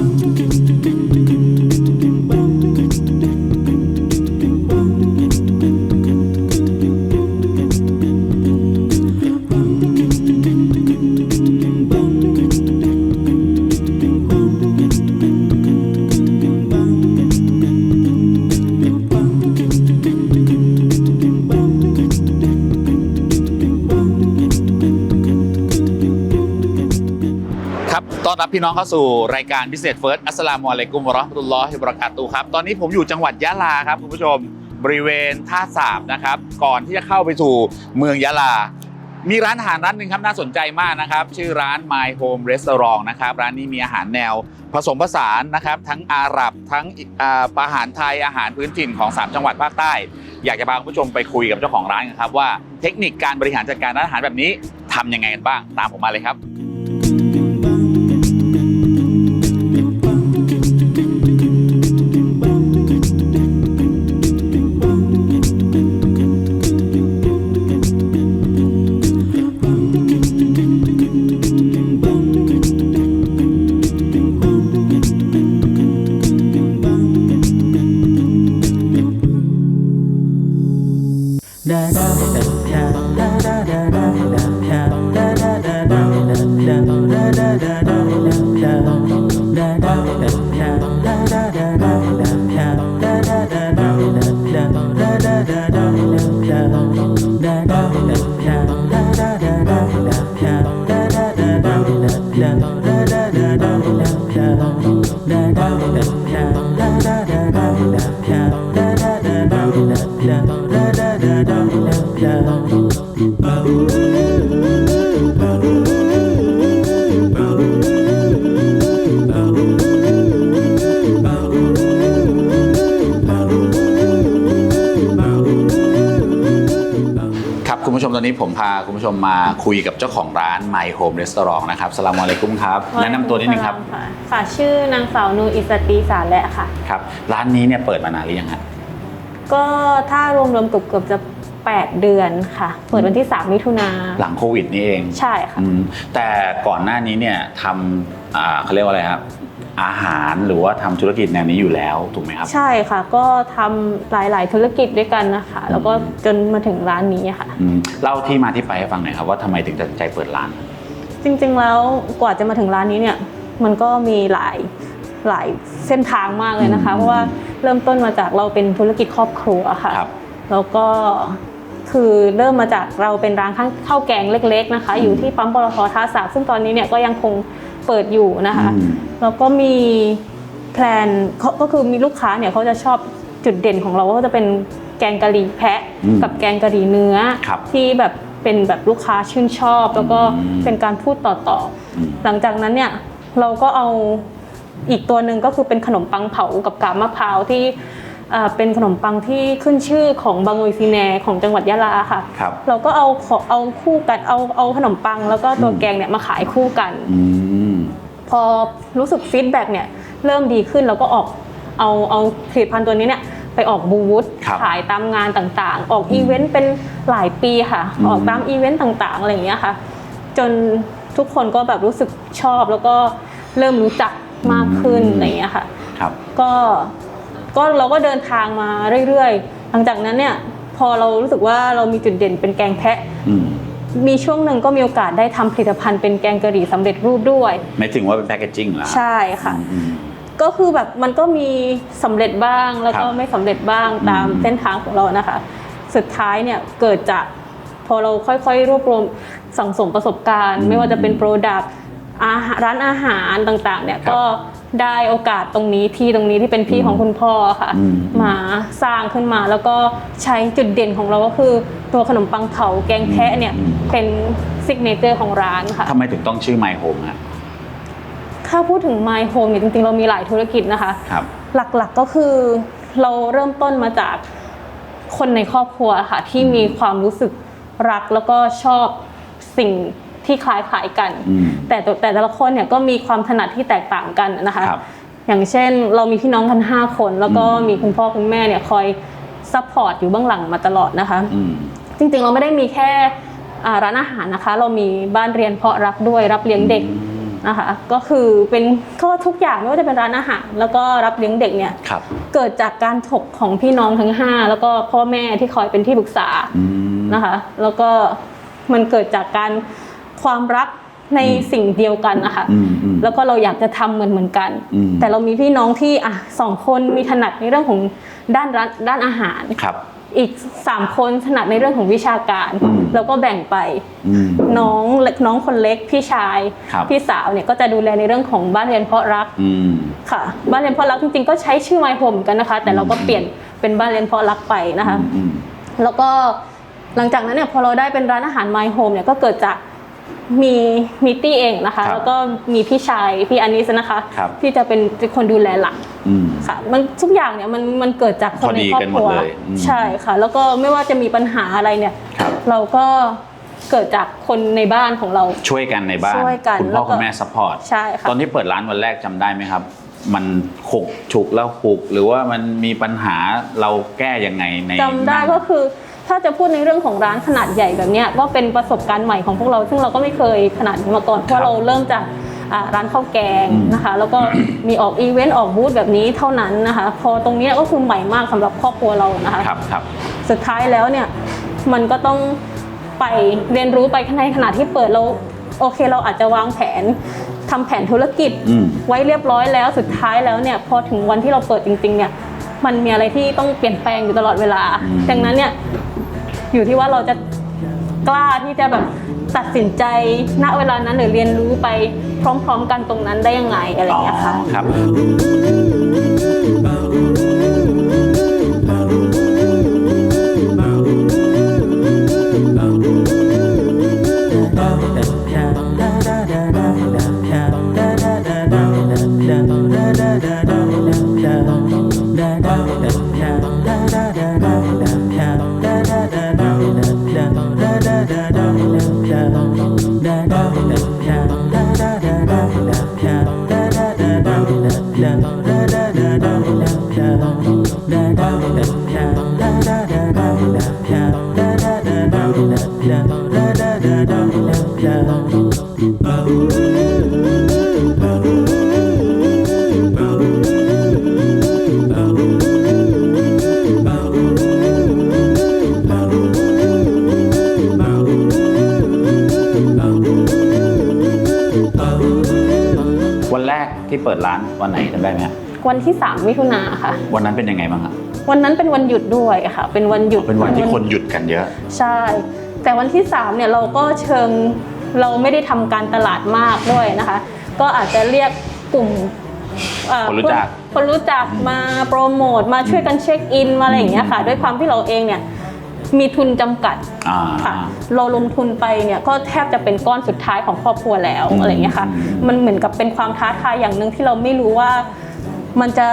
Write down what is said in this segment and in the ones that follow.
ค พี่น้องเข้าสู่รายการพิเศษเฟิร์สอัสสลามุอะลัยกุมวะเราะห์มะตุลลอฮิวะบะเราะกาตุฮ์ครับตอนนี้ผมอยู่จังหวัดยะลาครับคุณผู้ชมบริเวณท่าสาบนะครับ ก่อนที่จะเข้าไปสู่เมืองยะลา มีร้านอาหารร้านหนึ่งครับน่าสนใจมากนะครับ ชื่อร้าน My Home Restaurant นะครับร้านนี้มีอาหารแนวผสมผสานนะครับ ทั้งอาหรับทั้งอาอาหารไทยอาหารพื้นถิ่นของ 3 จังหวัดภาคใต้ อยากจะพาคุณผู้ชมไปคุยกับเจ้าของร้านกันครับว่าเทคนิคการบริหารจัดการร้านอาหารแบบนี้ทำยังไงกันบ้างตามผมมาเลยครับ ผมพาคุณผู้ชมมาคุยกับเจ้าของร้าน My Home Restaurant นะครับสลามอะลัยกุมครับแนะนำตัวนิดนึงครับะค่ะชื่อนางสาวนูอิสตีสารแหละค่ะ ครับร้านนี้เนี่ยเปิดมานานหรือยังฮะก็ถ้ารวมๆเกือบๆจะ 8 เดือนค่ะ เปิดวันที่ 3 มิถุนาหลังโควิดนี่เองใช่ค่ะ อืมแต่ก่อนหน้านี้เนี่ยทำอ่าเขาเรียกว่าอะไรครับ อาหารหรือว่าทำธุรกิจแนวนี้อยู่แล้วถูกไหมครับ ใช่ค่ะ ก็ทำหลาย ๆ ธุรกิจด้วยกันนะคะ แล้วก็จนมาถึงร้านนี้ค่ะอืมเล่าที่มาที่ไปให้ฟังหน่อยครับว่าทำไมถึงตัดสินใจเปิดร้าน จริง ๆ แล้วกว่าจะมาถึงร้านนี้เนี่ยมันก็มีหลายหลายเส้นทางมากเลยนะคะอืมเพราะว่าเริ่มต้นมาจากเราเป็นธุรกิจครอบครัวค่ะครับแล้วก็คือเริ่มมาจากเราเป็นร้านข้างข้าวแกงเล็ก ๆ นะคะ อยู่ที่ปั๊มปตทท่าสาบซึ่งตอนนี้เนี่ยก็ยังคง เปิดอยู่นะคะ อืม แล้วก็มีแพลนเขาก็คือมีลูกค้าเนี่ยเขาจะชอบจุดเด่นของเราก็จะเป็นแกงกะหรี่แพะอืมกับแกงกะหรี่เนื้อ ครับที่แบบเป็นแบบลูกค้าชื่นชอบ แล้วก็อืม เป็นการพูดต่ออืม ๆ หลังจากนั้นเนี่ยเราก็เอาอีกตัวหนึ่งก็คือเป็นขนมปังเผากับกาบมะพร้าวที่เอ่อเป็นขนมปังที่ขึ้นชื่อของบางโอยซีแนของจังหวัดยะลาค่ะ ครับ เราก็เอาขอเอาคู่กันเอาเอาขนมปังแล้วก็ตัวอืมแกงเนี่ยมาขายคู่กัน อืม พอรู้สึกฟีดแบ็กเนี่ยเริ่มดีขึ้นเราก็ออกเอาเอาผลิตภัณฑ์ตัวนี้เนี่ยไปออกบูธครับขายตามงานต่างๆ ออกอีเวนต์เป็นหลายปีค่ะ อืม ออกตามอีเวนต์ต่างๆอะไรอย่างเงี้ยค่ะ จนทุกคนก็แบบรู้สึกชอบแล้วก็เริ่มรู้จักมากขึ้นอะไรอย่างเงี้ยค่ะ ครับ ก็ก็เราก็เดินทางมาเรื่อยๆ หลังจากนั้นเนี่ยพอเรารู้สึกว่าเรามีจุดเด่นเป็นแกงแพะ อืม มีช่วงหนึ่งก็มีโอกาสได้ทำผลิตภัณฑ์เป็นแกงกะหรี่สำเร็จรูปด้วย ไม่ถึงว่าเป็นแพคเกจจิ้งเหรอใช่ค่ะ อืม ก็คือแบบมันก็มีสำเร็จบ้างแล้วก็ครับไม่สำเร็จบ้างตามอืม เส้นทางของเรานะคะ สุดท้ายเนี่ยเกิดจากพอเราค่อยๆ รวบรวมสั่งสมประสบการณ์ ไม่ว่าจะเป็นโปรดักต์อาหารร้านอาหารต่างๆเนี่ยครับก็ ได้โอกาสตรงนี้ที่ตรงนี้ที่เป็นที่ของคุณพ่อค่ะ อืม มาสร้างขึ้นมาแล้วก็ใช้จุดเด่นของเราก็คือตัวขนมปังเผาแกงแพะเนี่ยอืมเป็นซิกเนเจอร์ของร้านค่ะ ทำไมถึงต้องชื่อ My Home ฮะถ้าพูดถึง My Home เนี่ยจริงๆ เรามีหลายธุรกิจนะคะ ครับ หลักๆก็คือเราเริ่มต้นมาจากคนในครอบครัวค่ะ ที่มีความรู้สึกรักแล้วก็ชอบสิ่ง ที่คล้ายคล้ายๆกัน อืม แต่ตัวแต่แต่ละคนเนี่ยก็มีความถนัดที่แตกต่างกันนะคะ ครับ อย่างเช่นเรามีพี่น้องกัน 5 คน แล้วก็อืมมีคุณพ่อคุณแม่เนี่ยคอยซัพพอร์ตอยู่เบื้องหลังมาตลอดนะคะ อืม จริงๆเราไม่ได้มีแค่อ่าร้านอาหารนะคะ เรามีบ้านเรียนเพาะรักด้วยรับเลี้ยงเด็กนะคะ ก็คือเป็นก็ทุกอย่างไม่ว่าจะเป็นร้านอาหารแล้วก็รับเลี้ยงเด็กเนี่ย ครับ เกิดจากการถกของพี่น้องทั้ง 5 แล้วก็พ่อแม่ที่คอยเป็นที่ปรึกษาอืม นะคะ แล้วก็มันเกิดจากการ ความรักในสิ่งเดียวกันนะคะอืมอืมแล้วก็เราอยากจะทำเหมือนเหมือนกันอืมแต่เรามีพี่น้องที่อะสองคนมีถนัดในเรื่องของด้านร้านด้านอาหารครับ อีก3คนถนัดในเรื่องของวิชาการอืมแล้วก็แบ่งไปอืมน้องเล็กน้องคนเล็กพี่ชายครับพี่สาวเนี่ยก็จะดูแลในเรื่องของบ้านเรียนเพาะรักอืมค่ะ บ้านเรียนเพาะรักจริงๆก็ใช้ชื่อไมโฮมกันนะคะ แต่เราก็เปลี่ยนเป็นบ้านเรียนเพาะรักไปนะคะอืมแล้วก็หลังจากนั้นเนี่ยพอเราได้เป็นร้านอาหาร My Home เนี่ยก็เกิดจาก มีมีตี้เองนะคะ ครับแล้วก็มีพี่ชายพี่อานิสนะคะ ครับ ที่จะเป็นคนดูแลหลักอืม ค่ะ มันทุกอย่างเนี่ยมันมันเกิดจากคนในพอดีครอบกันหคมดรัวเลยอืมใช่ค่ะ แล้วก็ไม่ว่าจะมีปัญหาอะไรเนี่ย ครับ เราก็เกิดจากคนในบ้านของเรา ช่วยกันในบ้าน ช่วยกันคุณแล้พ่อวก็คุณแม่ซัพพอร์ตใช่ค่ะ ตอนที่เปิดร้านวันแรกจำได้ไหมครับ มันขกฉุกแล้วหุก หรือว่ามันมีปัญหาเราแก้ยังไงในจำได้ก็คือ ถ้าจะพูดในเรื่องของร้านขนาดใหญ่แบบเนี้ยก็เป็นประสบการณ์ใหม่ของพวกเรา ซึ่งเราก็ไม่เคยขนาดนี้มาก่อนเพราะเราเริ่มจากอ่าร้านข้าวแกงอืมนะคะ แล้วก็มีออกอีเวนต์ออกบูธแบบนี้เท่านั้นนะคะ พอตรงเนี้ยก็คือใหม่มากสำหรับครอบครัวเรานะคะครับครับสุดท้ายแล้วเนี่ยมันก็ต้องไปเรียนรู้ไปในขณะที่เปิดเราโอเคเราอาจจะวางแผนทำแผนธุรกิจอืมไว้เรียบร้อยแล้วสุดท้ายแล้วเนี่ยพอถึงวันที่เราเปิดจริงๆเนี่ย มันมีอะไรที่ต้องเปลี่ยนแปลงอยู่ตลอดเวลาอืมดังนั้นเนี่ยอยู่ที่ว่าเราจะกล้าที่จะแบบตัดสินใจณเวลานั้นหรือเรียนรู้ไปพร้อม ๆ กันตรงนั้นได้ยังไงอะไรอย่างเงี้ยค่ะ ครับ ปิดร้านวันไหนจำได้ไหมฮะวันที่ 3 มิถุนาค่ะ วันนั้นเป็นยังไงบ้างครับวันนั้นเป็นวันหยุดด้วยค่ะ เป็นวันหยุดเป็นวันที่คนหยุดกันเยอะ ใช่ แต่วันที่ 3 เนี่ยเราก็เชิงเราไม่ได้ทำการตลาดมากด้วยนะคะ ก็อาจจะเรียกกลุ่มเอ่อคนรู้จัก คนรู้จักมาโปรโมทมาช่วยกันเช็คอินมาอะไรอย่างเงี้ยค่ะ ด้วยความที่เราเองเนี่ยมีทุนจำกัดอ่า ค่ะ เราลงทุนไปเนี่ยก็แทบจะเป็นก้อนสุดท้ายของครอบครัวแล้วอืมอะไรอย่างเงี้ยค่ะอืมมันเหมือนกับเป็นความท้าทายอย่างหนึ่งที่เราไม่รู้ว่ามันจะ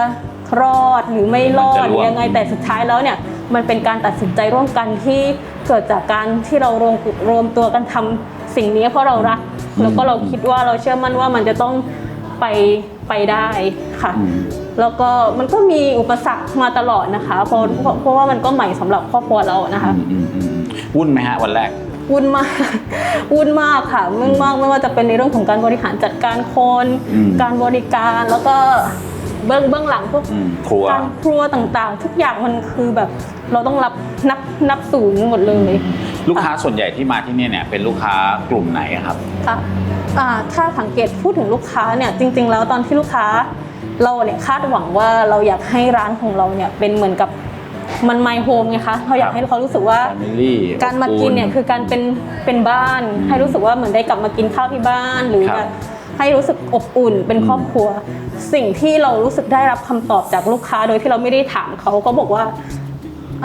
รอดหรือไม่รอดหรือยังไงแต่สุดท้ายแล้วเนี่ยมันเป็นการตัดสินใจร่วมกันที่เกิดจากการที่เรารวมรวมตัวกันทำสิ่งนี้เพราะเรารัก แล้วก็เราคิดว่าเราเชื่อมั่นว่ามันจะต้องไปไปได้ค่ะอืมแล้วก็มันก็มีอุปสรรคมาตลอดนะคะ เพราะเพราะเพราะว่ามันก็ใหม่สำหรับครอบครัวเรานะคะอืมอืมอืมอืม วุ่นไหมฮะวันแรก วุ่นมาก วุ่นมากค่ะวุ่นมากไม่ว่าจะเป็นในเรื่องของการบริหารจัดการคน อืม การบริการแล้วก็เบื้องเบื้องหลังพวก อืมครัว การครัวต่างๆ ทุกอย่างมันคือแบบเราต้องรับนับนับศูนย์หมดเลยลูกค้าส่วนใหญ่ที่มาที่เนี่ยเนี่ยเป็นลูกค้ากลุ่มไหนครับ ค่ะอ่าถ้าสังเกตพูดถึงลูกค้าเนี่ยจริง ๆ แล้วตอนที่ลูกค้าเราเนี่ยคาดหวังว่าเราอยากให้ร้านของเราเนี่ยเป็นเหมือนกับ มันไมโฮมไงคะเราอยากให้เขารู้สึกว่า Family การมากินเนี่ยคือการเป็นเป็นบ้านอืมให้รู้สึกว่าเหมือนได้กลับมากินข้าวที่บ้านหรือครับแบบให้รู้สึกอบอุ่นเป็นอืมครอบครัว สิ่งที่เรารู้สึกได้รับคำตอบจากลูกค้าโดยที่เราไม่ได้ถามเขาก็บอกว่า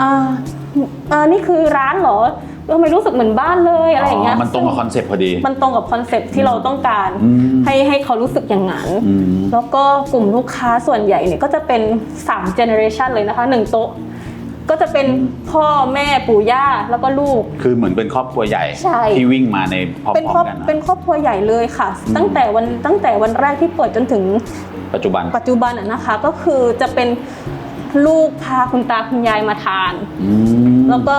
อ่าอ่านี่คือร้านเหรอทำไมรู้สึกเหมือนบ้านเลยอะไรอย่างเงี้ยมันตรงกับคอนเซ็ปต์พอดี มันตรงกับคอนเซ็ปต์ที่เราต้องการ อืมให้ให้เขารู้สึกอย่างนั้น อืม แล้วก็กลุ่มลูกค้าส่วนใหญ่เนี่ยก็จะเป็น3 generation เลยนะคะหนึ่งโต๊ะ ก็จะเป็นพ่อแม่ปู่ย่าแล้วก็ลูก คือเหมือนเป็นครอบครัวใหญ่ใช่ ที่วิ่งมาในพร้อเป็นครอมบๆกันนะ เป็นครอบครัวใหญ่เลยค่ะ อืม ตั้งแต่วันตั้งแต่วันแรกที่เปิดจนถึงปัจจุบันปัจจุบันอะนะคะ ก็คือจะเป็นลูกพาคุณตาคุณยายมาทาน อืม แล้วก็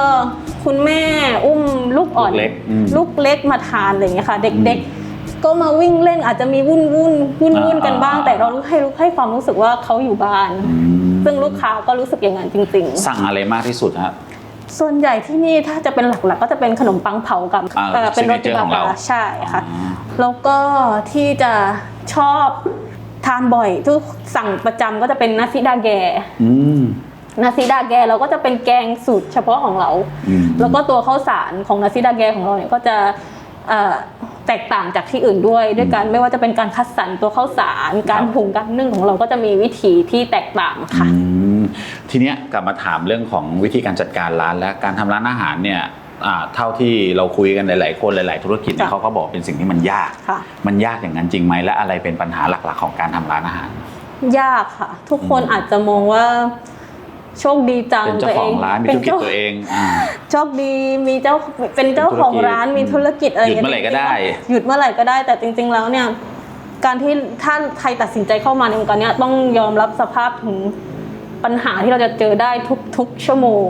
คุณแม่อุ้มลูกอ่อนลูกเล็กอืมลูกเล็กมาทานอะไรอย่างเงี้ยค่ะ เด็กอืม ก็มาวิ่งเล่นอาจจะมีวุ่นวุ่นวุ่นวุ่นกันบ้างอ่าแต่เราให้ลูกให้ความรู้สึกว่าเขาอยู่บ้าน ซึ่งลูกค้าก็รู้สึกอย่างนั้นจริงสั่งอะไรมากที่สุดฮะๆส่วนใหญ่ที่นี่ถ้าจะเป็นหลักๆ ก็จะเป็นขนมปังเผากับอ่าเอ่อเป็นโรตี signature ของเราใช่ค่ะอ่าแล้วก็ที่จะชอบทานบ่อยทุกสั่งประจำก็จะเป็นนาซิดาแกอืมนาซิดาแกเราก็จะเป็นแกงสูตรเฉพาะของเราอืมแล้วก็ตัวข้าวสารของนาซิดาแกของเราเนี่ยก็จะเอ่อ แตกต่างจากที่อื่นด้วย ด้วยการไม่ว่าจะเป็นการคัดสรรตัวข้าวสาร การครับหุงการนึ่งของเราก็จะมีวิธีที่แตกต่างค่ะอืมทีเนี้ยกลับมาถามเรื่องของวิธีการจัดการร้านและการทำร้านอาหารเนี่ยอ่าเท่าที่เราคุยกันหลาย ๆ คนหลาย ๆ ธุรกิจเนี่ยค่ะเขาก็บอกเป็นสิ่งที่มันยากค่ะมันยากอย่างนั้นจริงไหมและอะไรเป็นปัญหาหลัก ๆ ของการทำร้านอาหาร ยากค่ะ ทุกคนอืมอาจจะมองว่า โชคดีจังเป็นเจ้าของร้านมีธุรกิจตัวเองอ่าโชคดีมีเจ้าเป็นเจ้าของร้านเป็นมีธุธุรรกิกิจจอะไรหยุดเมื่อไหร่ก็ได้ หยุดเมื่อไหร่ก็ได้ แต่จริง ๆ แล้วเนี่ย การที่ถ้าใครตัดสินใจเข้ามาในวงการเนี้ยต้องยอมรับสภาพถึงปัญหาที่เราจะเจอได้ทุกๆชั่วโมง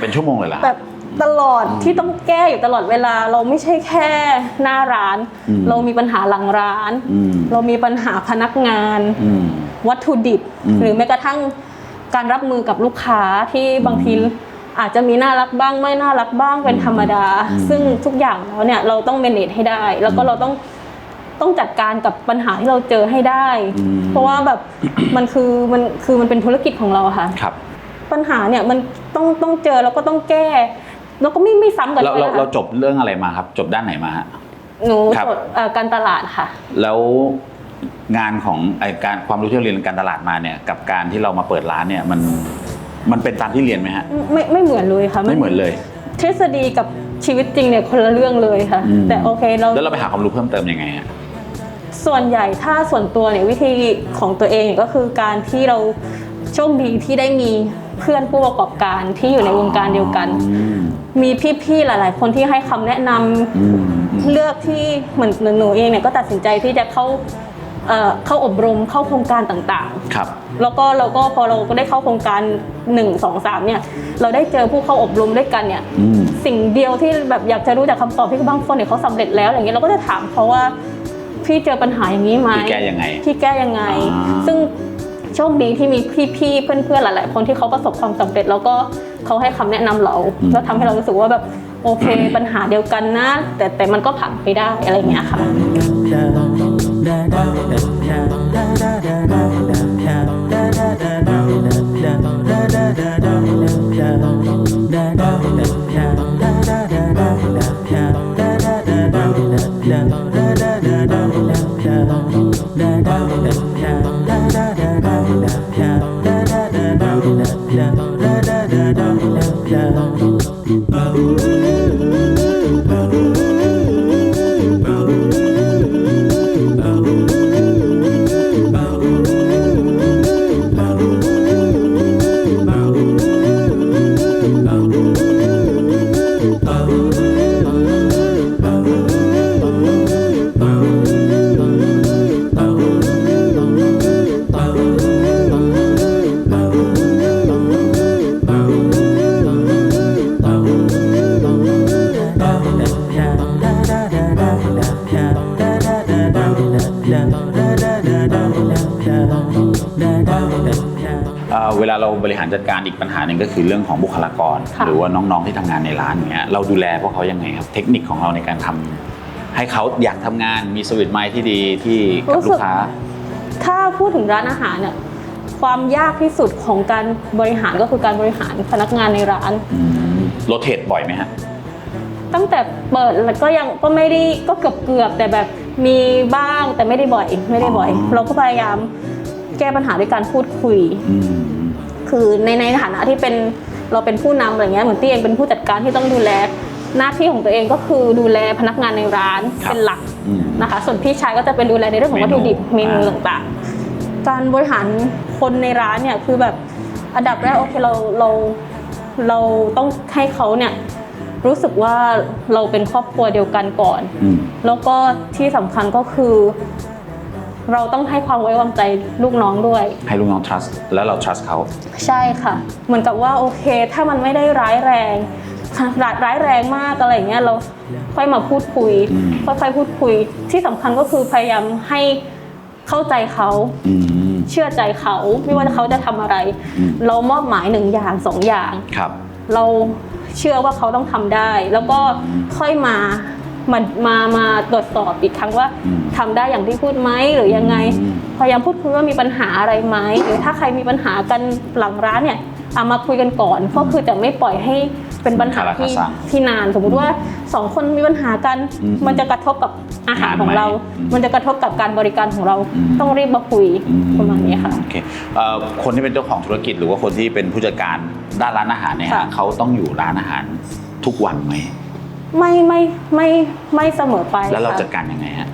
เป็นชั่วโมงเลยล่ะแบบตลอดที่ต้องแก้อยู่ตลอดเวลาเราไม่ใช่แค่หน้าร้านอืมเรามีปัญหาหลังร้านอืมเรามีปัญหาพนักงานอืมวัตถุดิบอืมหรือแม้กระทั่ง การรับมือกับลูกค้าที่บางทีอาจจะมีน่ารักบ้างไม่น่ารักบ้างเป็นธรรมดาอืมซึ่งทุกอย่างแล้วเนี่ยเราต้องเมเนจให้ได้ แล้วก็เราต้องต้องจัดการกับปัญหาที่เราเจอให้ได้อืมเพราะว่าแบบมันคือมันคือมันเป็นธุรกิจของเราอะค่ะครับ ปัญหาเนี่ยมันต้องต้องเจอแล้วก็ต้องแก้แล้วก็ไม่ไม่ซ้ำกันเราด้วยเรานะคะเราจบเรื่องอะไรมาครับ จบด้านไหนมาฮะหนูครับจดเอ่อการตลาดค่ะ แล้ว งานของไอการความรู้ที่เราเรียนการตลาดมาเนี่ย กับการที่เรามาเปิดร้านเนี่ยมันมันเป็นตามที่เรียนไหมฮะ ไม่ไม่เหมือนเลยค่ะไม่เหมือนเลยทฤษฎีกับชีวิตจริงเนี่ยคนละเรื่องเลยค่ะ อืมแต่โอเคเราแล้วเราไปหาความรู้เพิ่มเติมยังไงฮะ ส่วนใหญ่ถ้าส่วนตัวเนี่ยวิธีของตัวเองเนี่ยก็คือการที่เราโชคดีที่ได้มีเพื่อนผู้ประกอบการที่อยู่ในวงการเดียวกัน อืมมีพี่ๆหลาย ๆ คนที่ให้คำแนะนำ อืมอืม เลือกที่เหมือนหนูเองเนี่ยก็ตัดสินใจที่จะเข้า เอ่อเข้าอบรมเข้าโครงการต่างครับๆแล้วก็เราก็พอเราก็ได้เข้าโครงการ 1 2 3เนี่ยเราได้เจอผู้เข้าอบรมด้วยกันเนี่ยอืม สิ่งเดียวที่แบบอยากจะรู้จากคำตอบที่บางคนเนี่ยเขาสำเร็จแล้วอย่างเงี้ยเราก็จะถามเขาว่าพี่เจอปัญหาอย่างนี้ไหม พี่แก้ยังไงพี่แก้ยังไง อ่า ซึ่งโชคดีที่มีพี่ๆ เพื่อนๆ หลายๆ คนที่เขาประสบความสำเร็จ แล้วก็เขาให้คำแนะนำเรา แล้วทำให้เรารู้สึกว่าแบบ โอเค ปัญหาเดียวกันนะ แต่แต่มันก็ผ่านไปได้อะไรอย่างเงี้ยค่ะเคือเรื่องของบุคลากรค่ะหรือว่าน้องๆที่ทำงานในร้านอย่างเงี้ยเราดูแลพวกเขายังไงครับเทคนิคของเราในการทำให้เขาอยากทำงานมีสวิตไมล์ที่ดีที่กับลูกค้า ถ้าพูดถึงร้านอาหารเนี่ยความยากที่สุดของการบริหารก็คือการบริหารพนักงานในร้านโรเทตบ่อยไหมฮะตั้งแต่เปิดแล้วก็ยังก็ไม่ได้ก็เกือบเกือบๆแต่แบบมีบ้างแต่ไม่ได้บ่อย ไม่ได้บ่อยอ๋อเราก็พยายามแก้ปัญหาด้วยการพูดคุยอืม คือในในฐานะที่เป็นเราเป็นผู้นำอะไรเงี้ยเหมือนตี้เองเป็นผู้จัดการที่ต้องดูแล หน้าที่ของตัวเองก็คือดูแลพนักงานในร้านครับเป็นหลักอืม นะคะ ส่วนพี่ชายก็จะเป็นดูแลในเรื่องของวัตถุดิบเมเมนู นูอ่าต่างๆ การบริหารคนในร้านเนี่ยคือแบบอันดับแรกโอเคเราเราเราต้องให้เขาเนี่ยรู้สึกว่าเราเป็นครอบครัวเดียวกันก่อน อืม แล้วก็ที่สำคัญก็คือ เราต้องให้ความไว้วางใจลูกน้องด้วย ให้ลูกน้อง trust แล้วเรา trust เขา ใช่ค่ะ เหมือนกับว่าโอเค ถ้ามันไม่ได้ร้ายแรงร้ายร้ายแรงมากอะไรอย่างเงี้ยเราค่อยมาพูดคุย อืม ค่อยๆพูดคุย ที่สำคัญก็คือพยายามให้เข้าใจเขา อืม เชื่อใจเขา ไม่ว่าเขาจะทำอะไร อืม เรามอบหมายหนึ่งอย่างสองอย่าง ครับ เราเชื่อว่าเขาต้องทำได้ แล้วก็ค่อยมา มามามาตรวจสอบอีกครั้งว่าอืมทำได้อย่างที่พูดไหมหรือยังไงอืม พยายามพูดคุยว่ามีปัญหาอะไรไหมหรือถ้าใครมีปัญหากันหลังร้านเนี่ยเอามาคุยกันก่อนก็คือจะไม่ปล่อยให้เป็นปัญหาที่คาราคาซังที่นานสมมุติว่าสองคนมีปัญหากัน อืมมันจะกระทบกับอาหารของเรา อืมมันจะกระทบกับการบริการของเราอืม ต้องรีบมาคุยอืประมาณนี้ค่ะ โอเคเอ่อคนที่เป็นเจ้าของธุรกิจหรือว่าคนที่เป็นผู้จัดการด้านร้านอาหารเนี่ยค่ะเขาต้องอยู่ร้านอาหารทุกวันไหม ไม่ไม่ไม่ไม่เสมอไปแล้วเราค่ะ จัดการยังไงฮะ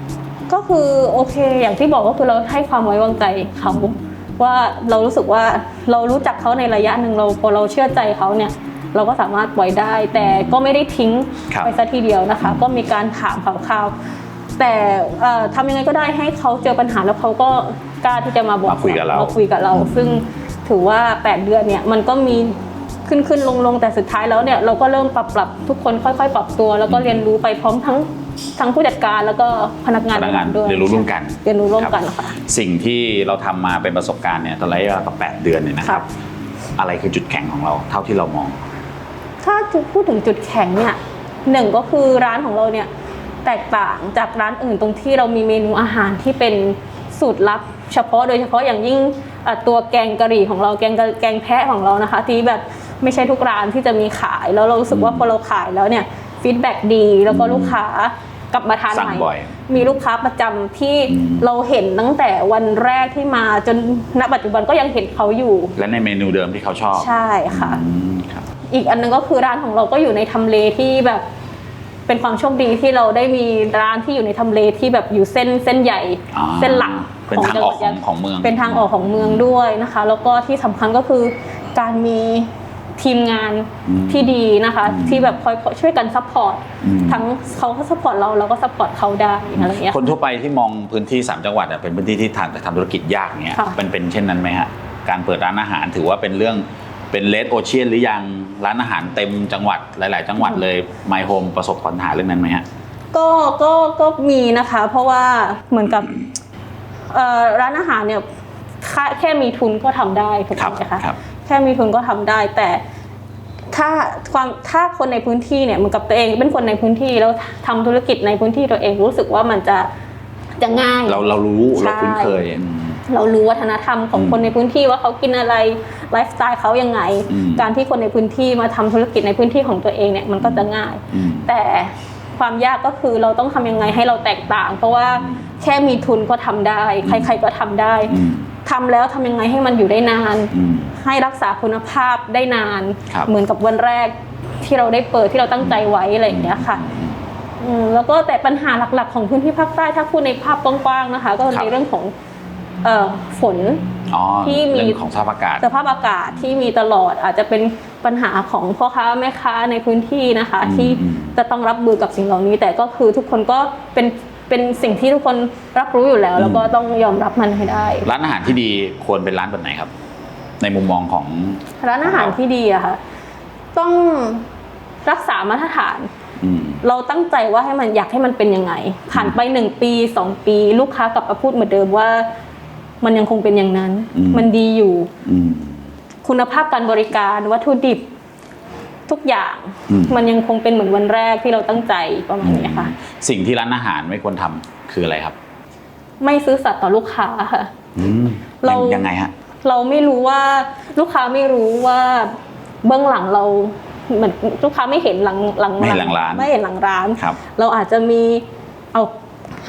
ก็คือโอเคอย่างที่บอกก็คือเราให้ความไว้วางใจเขาว่าเรารู้สึกว่าเรารู้จักเขาในระยะหนึ่งเราพอเราเชื่อใจเขาเนี่ย เราก็สามารถปล่อยได้ แต่ก็ไม่ได้ทิ้งครับ ไปซะทีเดียวนะคะ ก็มีการถามข่าวๆแต่เอ่อทำยังไงก็ได้ให้เขาเจอปัญหาแล้วเขาก็กล้าที่จะมาบอกมาคุยกับเรามาคุยกับเรา ซึ่งถือว่า 8 เดือนเนี่ยมันก็มี ขึ้นขึ้นลงลงแต่สุดท้ายแล้วเนี่ยเราก็เริ่มปรับปรับทุกคนค่อยๆ ปรับตัว แล้วก็เรียนรู้ไปพร้อมทั้งทั้งผู้จัดการแล้วก็พนักงานพนักงานด้วยเรียนรู้ร่วมกันเรียนรู้ร่วมกันครับค่ะสิ่งที่เราทำมาเป็นประสบการณ์เนี่ยตอนระยะเวลาต่อแปดเดือนเนี่ยนะครับ อะไรคือจุดแข็งของเราเท่าที่เรามอง ถ้าจะพูดถึงจุดแข็งเนี่ยหนึ่งก็คือร้านของเราเนี่ยแตกต่างจากร้านอื่นตรงที่เรามีเมนูอาหารที่เป็นสูตรลับ เฉพาะโดยเฉพาะอย่างยิ่งเอ่อตัวแกงกะหรี่ของเราแกงกะแกงแพะของเรานะคะที่แบบ ไม่ใช่ทุกร้านที่จะมีขาย แล้วเรารู้สึกว่าพอเราขายแล้วเนี่ยฟีดแบ็ดีแล้วก็ลูกค้ากลับมาทานสั่ใหงม่ บ่อย มีลูกค้าประจำที่อืมเราเห็นตั้งแต่วันแรกที่มาจนณปัจจุบันก็ยังเห็นเขาอยู่ และในเมนูเดิมที่เขาชอบใช่ค่ะ อืมครับอีกอันนึงก็คือร้านของเราก็อยู่ในทำเลที่แบบ เป็นความโชคดีที่เราได้มีร้านที่อยู่ในทำเลที่แบบอยู่เส้นเส้นใหญ่ อ่าเส้นหลักเป็นทางออกของของเมือง เป็นทางออกของเมืองด้วยนะคะ แล้วก็ที่สำคัญก็คือการมี ทีมงานอืมที่ดีนะคะอืมที่แบบคอยช่วยกันซัพพอร์ตอืมทั้งเขาก็ซัพพอร์ตเราเราก็ซัพพอร์ตเขาได้อะไรอย่างเงี้ยคนทั่วไปที่มองพื้นที่ 3 จังหวัดอะเป็นพื้นที่ที่ทำทำธุรกิจยากเนี่ยค่ะเป็นเป็นเช่นนั้นไหมฮะการเปิดร้านอาหารถือว่าเป็นเรื่องเป็นเลดโอเชียนหรือยังร้านอาหารเต็มจังหวัดหลาย ๆ จังหวัดเลยไมโฮมประสบปัญหาเรื่องนั้นไหมฮะก็ก็ก็มีนะคะ เพราะว่าเหมือนกับเอ่อร้านอาหารเนี่ยแค่แค่มีทุนก็ทำได้ถูกครับไหมคะครับแค่มีทุนก็ทำได้ แต่ ถ้าความถ้าคนในพื้นที่เนี่ยเหมือนกับตัวเองเป็นคนในพื้นที่แล้วทำธุรกิจในพื้นที่ตัวเองรู้สึกว่ามันจะจะง่าย เราเรารู้ใช่เราคุ้นเคยอืมเรารู้วัฒนธรรมของอืมคนในพื้นที่ว่าเขากินอะไรไลฟ์สไตล์เขายังไงอืมการที่คนในพื้นที่มาทำธุรกิจในพื้นที่ของตัวเองเนี่ยมันก็จะง่ายอืมแต่ความยากก็คือเราต้องทำยังไงให้เราแตกต่าง เพราะว่าแค่มีทุนก็ทำได้ ใคร ๆก็ทำได้อืม ทำแล้วทำยังไงให้มันอยู่ได้นาน อืม ให้รักษาคุณภาพได้นาน ครับ เหมือนกับวันแรกที่เราได้เปิดที่เราตั้งใจไว้อะไรอย่างเงี้ยค่ะอืมแล้วก็แต่ปัญหาหลักๆ ของพื้นที่ภาคใต้ถ้าพูดในภาพกว้างๆนะคะ ก็ครัในบเรื่องของเอ่อฝน อ๋อที่มี เรื่องของสภาพอากาศ สภาพอากาศที่มีตลอดอาจจะเป็นปัญหาของพ่อค้าแม่ค้าในพื้นที่นะคะ อืมที่อืมจะต้องรับมือกับสิ่งเหล่านี้ แต่ก็คือทุกคนก็เป็น เป็นสิ่งที่ทุกคนรับรู้อยู่แล้ว แล้วก็ต้องยอมรับมันให้ได้ ร้านอาหารที่ดีควรเป็นร้านแบบไหนครับ ในมุมมองของร้านอาหารที่ดีอะค่ะต้องรักษามาตรฐานอืมเราตั้งใจว่าให้มันอยากให้มันเป็นยังไง ผ่านไปหนึ่งปีสองปี ลูกค้ากลับมาพูดเหมือนเดิมว่า มันยังคงเป็นอย่างนั้นอืมมันดีอยู่อืมคุณภาพการบริการวัตถุดิบ ทุกอย่างอืมมันยังคงเป็นเหมือนวันแรกที่เราตั้งใจประมาณนี้ค่ะ สิ่งที่ร้านอาหารไม่ควรทำคืออะไรครับ ไม่ซื้อสัตย์ต่อลูกค้าค่ะอืมเรายังไงฮะเราไม่รู้ว่าลูกค้าไม่รู้ว่าเบื้องหลังเราเหมือนลูกค้าไม่เห็นหลังหลังไม่เห็นหลังร้านไม่เห็นหลังร้านครับ เราอาจจะมีเอา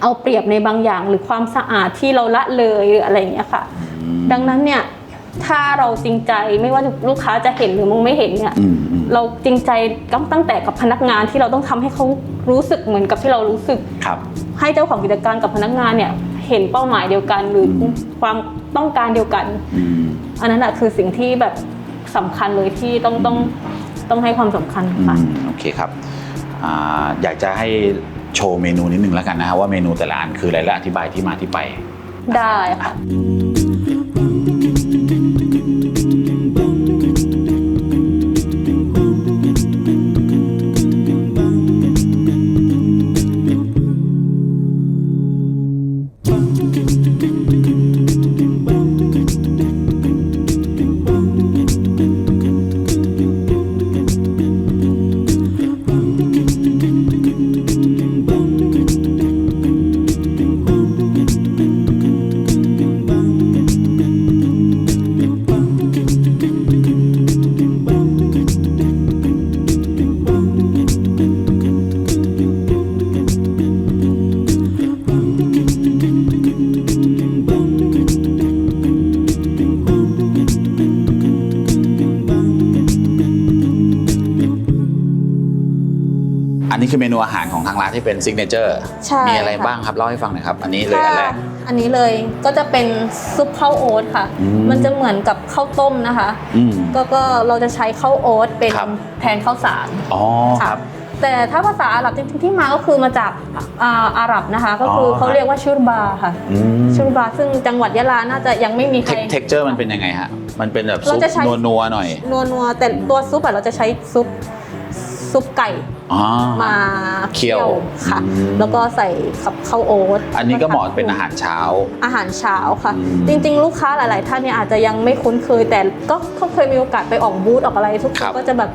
เอาเปรียบในบางอย่างหรือความสะอาดที่เราละเลยหรืออะไรอย่างเงี้ยค่ะอืมดังนั้นเนี่ย ถ้าเราจริงใจไม่ว่าลูกค้าจะเห็นหรือมองไม่เห็นเนี่ย อืมอืมเราจริงใจตั้งแต่กับพนักงานที่เราต้องทำให้เขารู้สึกเหมือนกับที่เรารู้สึก ครับ ให้เจ้าของกิจการกับพนักงานเนี่ย เห็นเป้าหมายเดียวกัน หรืออม ความต้องการเดียวกัน อืม อันนั้นแหะคือสิ่งที่แบบสำคัญเลยที่ต้องต้องต้องให้ความสำคัญอืค่ะมโอเคครับอ่าอยากจะให้โชว์เมนูนิดนึงแล้วกันนะฮะว่าเมนูแต่ละอันคืออะไรและอธิบายที่มาที่ไปได้ค่ะ ทางร้านที่เป็นซิกเนเจอร์ใช่มีอะไรค่ะ บ้างครับเล่าให้ฟังหน่อยครับ อันนี้เลยถ้าอันแรกอันนี้เลยก็จะเป็นซุปข้าวโอ๊ตค่ะ อืม มันจะเหมือนกับข้าวต้มนะคะ อืม ก็ก็เราจะใช้ข้าวโอ๊ตเป็นครับ แทนข้าวสาร อ๋อคค่ะรับ แต่ถ้าภาษาอาหรับจริงๆที่มาก็คือมาจากอ่าอาหรับนะคะ ก็คือออ เขาเรียกว่าชุรบาค่ะ อืมชุรบาซึ่งจังหวัดยะลาน่าจะยังไม่มีใคร เท็กเจอร์มันเป็นยังไงฮะ มันเป็นแบบซุเราปจะใช้ นัวๆหน่อยนัวนัวๆแต่ตัวซุปอะเราจะใช้ซุป ซุปไก่อ๋อ มาเคี่ยวค่ะ อืม แล้วก็ใส่กับข้าวโอ๊ตอันนี้ก็เหมาะเป็นอาหารเช้า อาหารเช้าค่ะ อืมจริง ๆ ลูกค้าหลาย ๆ ท่านเนี่ยอาจจะยังไม่คุ้นเคย แต่ก็ก็เคยมีโอกาสไปออกบูธออกอะไร ทุกคครันบก็จะแบบ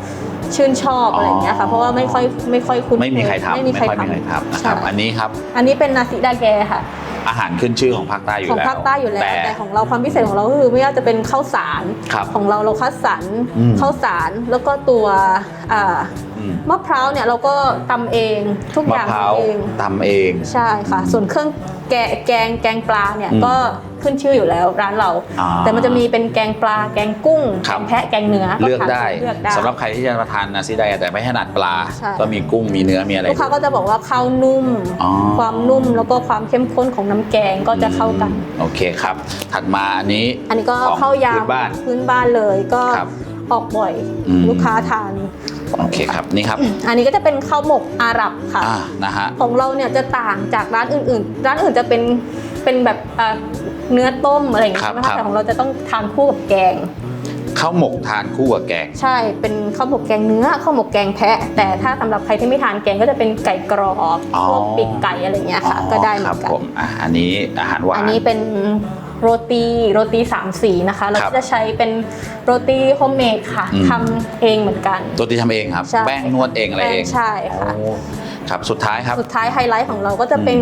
ชื่นชอบอะไรอย่างเงี้ยค่ะ เพราะว่าไม่ค่อยไม่ค่อยคุ้นไม่มีใครเคยทำไม่ไม่มีใครค่อยทมีใครทำนะำครับใช่อันนี้ครับ อันนี้เป็นนาซิดาแกค่ะ อาหารขึ้นชื่อของภาคใต้อยู่ของแล้วภาคใต้อยู่แล้วแต่แต่ของเราความพิเศษของเราก็คือไม่ว่าจะเป็นข้าวสารครับ ของเราเราคัดสรรอืมข้าวสารแล้วก็ตัวอ่าอืม มะพร้าวเนี่ยเราก็ตำเองทุกอมะย่างพร้าวทำเองตำเอง ใช่ค่ะ ส่วนเครื่องแกงแกงแกงปลาเนี่ยอืม ก็ ขึ้นชื่ออยู่แล้วร้านเรา อ่าแต่มันจะมีเป็นแกงปลาแกงกุ้งครัแกบงแพะแกงเนื้อเลือกทานได้เลือกได้ สำหรับใครที่จะมาทานนาซิไดแต่ไม่ถนัดปลา ใช่ ก็มีกุ้งมีเนื้อมีอะไร ลูกค้าก็จะบอกว่าข้าวนุ่ม อ๋อ ความนุ่มแล้วก็ความเข้มข้นของน้ำแกงก็จะเข้ากัน โอเคครับ ถัดมาอันนี้ อันนี้ก็ของข้าวยพื้นบ้านำพื้นบ้านเลยก็ครับออกบ่อยอืม ลูกค้าทาน โอเคครับนี่ครับอันนี้ก็จะเป็นข้าวหมกอาหรับค่ะ อ่านะฮะ ของเราเนี่ยจะต่างจากร้านอื่นๆ ร้านอื่นจะเป็น เป็นแบบเอ่อเนื้อต้มอะไรอย่างเงี้ยครับใช่ไหมครัคะบ แต่ของเราจะต้องทานคู่กับแกง ข้าวหมกทานคู่กับแกง ใช่ เป็นข้าวหมกแกงเนื้อข้าวหมกแกงแพะ แต่ถ้าสำหรับใครที่ไม่ทานแกงก็จะเป็นไก่กรอบอ๋อ พวกปีกไก่อะไรเงี้ยค่ะ ก็ได้เหมืครัอนกัน ผมอะอันนี้อาหารหวานอันนี้เป็นโรตีโรตีสามสีนะคะ เราครับก็จะใช้เป็นโรตีโฮมเมดค่ะอืม ทำเองเหมือนกัน ตัวที่ทำเองครับ ใช่ แป้งนวดเองอะไรเองใช่ค่ะ โอ้ ครับสุดท้ายครับ สุดท้ายไฮไลท์ของเราก็จะเป็น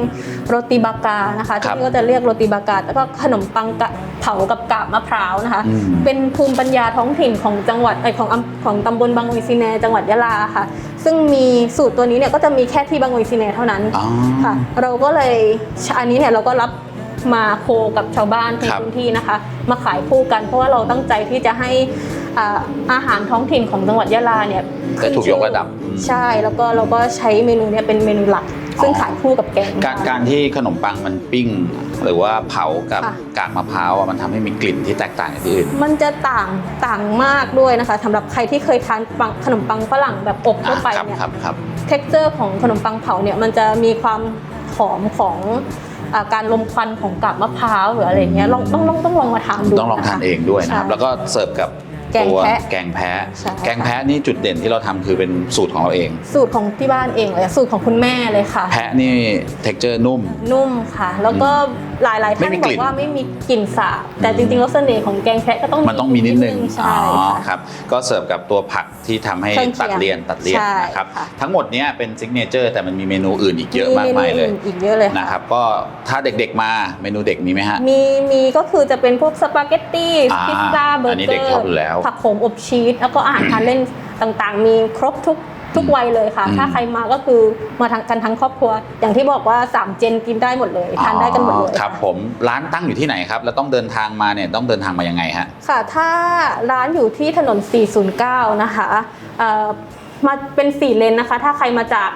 โรตีบากานะคะครัที่บนี่ก็จะเรียกโรตีบากาแล้วก็ขนมปังกะเผากับกาบมะพร้าวนะคะอืมเป็นภูมิปัญญาท้องถิ่นของจังหวัดเอยของอำของตำบลบางวิซีแนจังหวัดยะลาค่ะ ซึ่งมีสูตรตัวนี้เนี่ยก็จะมีแค่ที่บางวิซีแนเท่านั้นอ๋อค่ะ เราก็เลยอันนี้เนี่ยเราก็รับมาโคกับชาวบ้านในครับพื้นที่นะคะ มาขายคู่กันเพราะว่าเราตั้งใจที่จะให้ อ่าอาหารท้องถิ่นของจังหวัดยะลาเนี่ยได้ถูกยกระดับ ใช่แล้วก็เราก็ใช้เมนูเนี้ยเป็นเมนูหลัก ซึ่งขายคู่กับแกง การการที่ขนมปังมันปิ้ง หรือว่าเผากับค่ะ กากมะพร้าวอะมันทำให้มีกลิ่นที่แตกต่างจากที่อื่น มันจะต่างต่างมากด้วยนะคะสำหรับใครที่เคยทานปังขนมปังฝรั่งแบบอบทั่วไปอะครับเนี่ย ครับครับ เท็กเจอร์ของขนมปังเผาเนี่ยมันจะมีความหอมของอาการลมควันของกาบมะพร้าวหรืออะไรอย่างเงี้ยลองต้องต้องต้องลองมาทานดูต้องลองทานเองด้วยนะครับ ใช่แล้วก็เสิร์ฟกับ แกงตัวแพะแกงแพะ ใช่ แกงแพะนี่จุดเด่นที่เราทำคือเป็นสูตรของเราเอง สูตรของที่บ้านเองเลยสูตรของคุณแม่เลยค่ะ แพะนี่เท็กเจอร์นุ่ม นุ่มค่ะ แล้วก็ หลายๆท่านไม่มีบกอลิ่นกว่าไม่มีกลิ่นสาบแต่จริงๆแล้วเสน่ห์ของแกงแพะก็ต้องมันต้องมีนิดนึงใช่อ๋อค่ะ ครับ ก็เสิร์ฟกับตัวผักที่ทำให้เครื่องเคียงตัดเลี่ยนตัดเลี่ยนใช่นะครับ ค่ะ ทั้งหมดเนี้ยเป็นซิกเนเจอร์แต่มันมีเมนูอื่นอีกเยอะมากมายเลยนูอื่นอีกเยอะเลยค่ะ นะครับ ก็ถ้าเด็กๆมาเมนูเด็กมีไหมฮะ มีมีก็คือจะเป็นพวกสปาเกตตี้อ่าพิซซ่าเบอร์อันนี้เกเด็อกชอบร์อยู่แล้วผักโขมอบชีสแล้วก็อาหารทานเล่นต่างๆ มีครบทุก ทุกวัยเลยค่ะอืมถ้าใครมาก็คือมาทางกันทั้งครอบครัว อย่างที่บอกว่า3เจนกินได้หมดเลยทานได้กันหมดเลยอ๋อครับะผมร้านตั้งอยู่ที่ไหนครับ แล้วต้องเดินทางมาเนี่ยต้องเดินทางมายังไงฮะค่ะ ถ้าร้านอยู่ที่ถนน 409 นะคะเอ่อมาเป็นสี่เลนนะคะ ถ้าใครมาจาก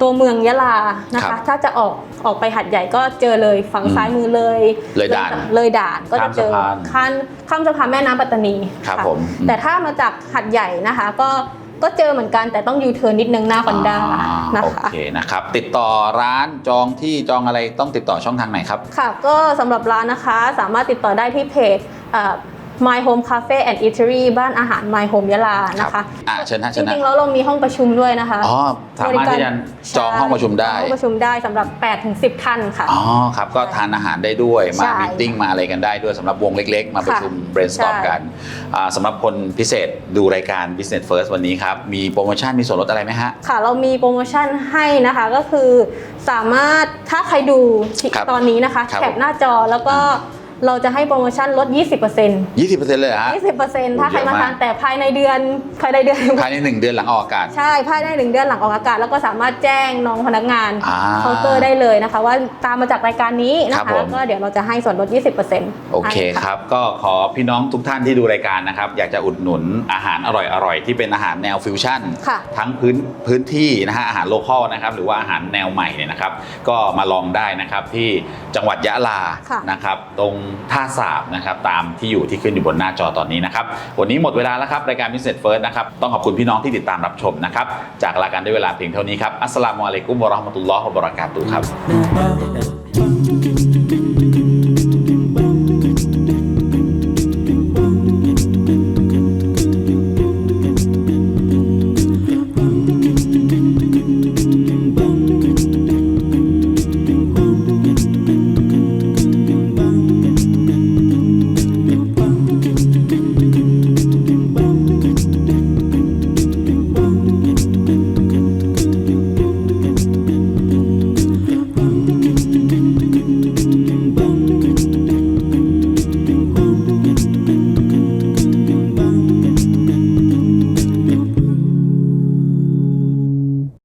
ตัวเมืองยะลานะครัคะบถ้าจะออกออกไปหัดใหญ่ก็เจอเลยฝั่งอืมซ้ายมือเลย เลยด่านเลยด่านก็จะเจอข้ามสะพานข้ามข้ามสะพานแม่น้ำปัตตานีครับะผมแต่ถ้ามาจากหัดใหญ่นะคะ ก็ ก็เจอเหมือนกันแต่ต้องยูเทิร์นนิดนึงหน้าคอนด้าอ่านะโอคะเคนะครับ ติดต่อร้านจองที่จองอะไรต้องติดต่อช่องทางไหนครับ ค่ะ ก็สำหรับร้านนะคะสามารถติดต่อได้ที่เพจเอ่อ My Home Cafe and Eatery บ้านอาหาร My Home ยะลานะครัคะบอะเชิญฮะจเชิญฮะริงๆแล้วเรามีห้องประชุมด้วยนะคะอ๋อสามารถที่จะจองห้องประชุมได้ ห้องประชุมได้สำหรับ8-10 ท่านค่ะ อ๋อครับก็ทานอาหารได้ด้วยมาใช่มิ팅มาอะไรกันได้ด้วยสำหรับวงเล็ก ๆ มาประชุม brainstorm ใช่ กันอ่าสำหรับคนพิเศษดูรายการ business first วันนี้ครับ มีโปรโมชั่นมีส่วนลดอะไรไหมฮะ ค่ะ เรามีโปรโมชั่นให้นะคะก็คือสามารถถ้าใครดูครับตอนนี้นะคะครับแคปหน้าจอแล้วก็ เราจะให้โปรโมชั่นลด 20% 20%เลยเหรอฮะ 20%ถ้าใครมาเยอะมากทานแต่ภายในเดือนภายในเดือน ภายในหนึ่งเดือนหลังออกอากาศ ใช่ภายในหนึ่งเดือนหลังออกอากาศ แล้วก็สามารถแจ้งน้องพนักงานอ่าเคาน์เตอร์ได้เลยนะคะ ว่าตามมาจากรายการนี้นะครัคะบผม ก็เดี๋ยวเราจะให้ส่วนลด 20%โอเคครับ ก็ขอพี่น้องทุกท่านที่ดูรายการนะครับ อยากจะอุดหนุนอาหารอร่อยๆ ที่เป็นอาหารแนวฟิวชั่น ค่ะทั้งพื้นพื้นที่นะฮะอาหารโลคอลนะครับ หรือว่าอาหารแนวใหม่เนี่ยนะครับ ก็มาลองได้นะครับที่จังหวัดยะลาค่ะ นะครับ ตรงท่าสาบนะครับตามที่อยู่ที่ขึ้นอยู่บนหน้าจอตอนนี้นะครับวันนี้หมดเวลาแล้วครับรายการ Business First นะครับต้องขอบคุณพี่น้องที่ติดตามรับชมนะครับจากลาการด้วยเวลาเพียงเท่านี้ครับอัสสลามุอะลัยกุมวะเราะห์มะตุลลอฮ์วะบะเราะกาตุฮ์ครับ